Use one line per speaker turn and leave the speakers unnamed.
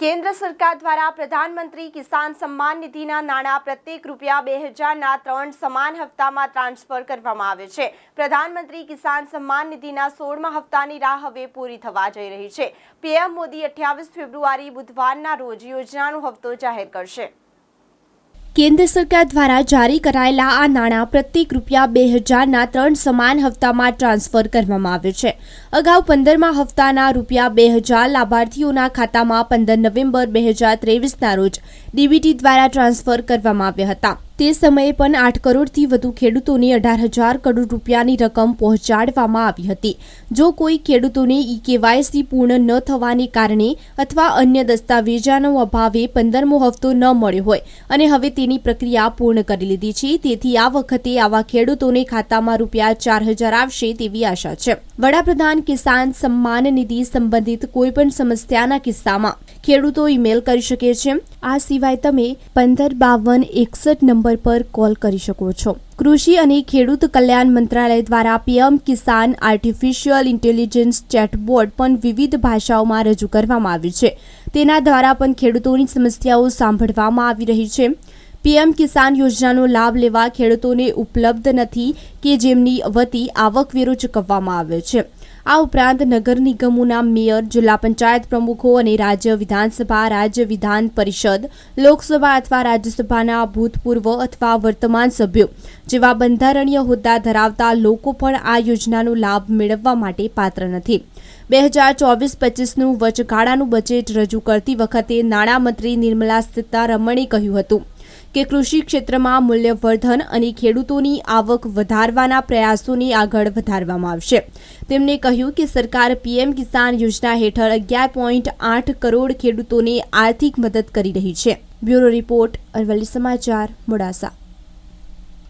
કેન્દ્ર સરકાર દ્વારા પ્રધાનમંત્રી કિસાન સન્માન નિધિના નાણાં પ્રત્યેક રૂપિયા બે હજારના ત્રણ સમાન હપ્તામાં ટ્રાન્સફર કરવામાં આવે છે. પ્રધાનમંત્રી કિસાન સન્માન નિધિના સોળમા હપ્તાની રાહ હવે પૂરી થવા જઈ રહી છે. પીએમ મોદી અઠ્યાવીસ ફેબ્રુઆરી બુધવારના રોજ યોજનાનો હપ્તો જાહેર કરશે.
કેન્દ્ર સરકાર દ્વારા જારી કરાયેલા આ નાણાં પ્રત્યેક રૂપિયા બે હજારના ત્રણ સમાન હપ્તામાં ટ્રાન્સફર કરવામાં આવે છે. અગાઉ પંદરમા હપ્તાના રૂપિયા બે હજાર લાભાર્થીઓના ખાતામાં પંદર નવેમ્બર બે હજાર ત્રેવીસના રોજ ડીબીટી દ્વારા ટ્રાન્સફર કરવામાં આવ્યા હતા. તે સમયે પણ આઠ કરોડથી વધુ ખેડૂતોને અઢાર હજાર કરોડ રૂપિયાની રકમ પહોંચાડવામાં આવી હતી. જો કોઈ ખેડૂતોને ઈ કેવાયસી પૂર્ણ ન થવાને કારણે અથવા અન્ય દસ્તાવેજાનો અભાવે પંદરમો હપ્તો ન મળ્યો હોય અને હવે તેની પ્રક્રિયા પૂર્ણ કરી લીધી છે, તેથી આ વખતે આવા ખેડૂતોને ખાતામાં રૂપિયા ચાર હજાર આવશે તેવી આશા છે. વડાપ્રધાન કિસાન સન્માન નિધિ સંબંધિત કોઈપણ સમસ્યાના કિસ્સામાં ખેડૂતો ઈમેલ કરી શકે છે. આ સિવાય તમે પંદર બાવન એકસઠ નંબર પર કોલ કરી શકો છો. કૃષિ અને ખેડૂત કલ્યાણ મંત્રાલય દ્વારા PM Kisan artificial intelligence chatbot પણ વિવિધ ભાષાઓમાં રજૂ કરવામાં આવ્યું છે. તેના દ્વારા પણ ખેડૂતોની સમસ્યાઓ સાંભળવામાં આવી રહી છે. પીએમ કિસાન યોજનાનો લાભ લેવા ખેડૂતોને ઉપલબ્ધ નથી કે જેમની વતી આવકવેરો ચૂકવવામાં આવે છે. આ ઉપરાંત નગર નિગમોના મેયર, જિલ્લા પંચાયત પ્રમુખો અને રાજ્ય વિધાનસભા, રાજ્ય વિધાન પરિષદ, લોકસભા અથવા રાજ્યસભાના ભૂતપૂર્વ અથવા વર્તમાન સભ્યો જેવા બંધારણીય હોદ્દા ધરાવતા લોકો પણ આ યોજનાનો લાભ મેળવવા માટે પાત્ર નથી. બે હજાર ચોવીસ પચીસનું વચગાળાનું બજેટ રજૂ કરતી વખતે નાણામંત્રી નિર્મલા સીતારમણે કહ્યું હતું કે કૃષિ ક્ષેત્રમાં મૂલ્યવર્ધન અને ખેડૂતોની આવક વધારવાના પ્રયાસોને આગળ વધારવામાં આવશે. તેમણે કહ્યું કે સરકાર પીએમ કિસાન યોજના હેઠળ અગિયાર પોઈન્ટ આઠ કરોડ ખેડૂતોને આર્થિક મદદ કરી રહી છે. બ્યુરો રિપોર્ટ અરવલ્લી સમાચાર, મોડાસા.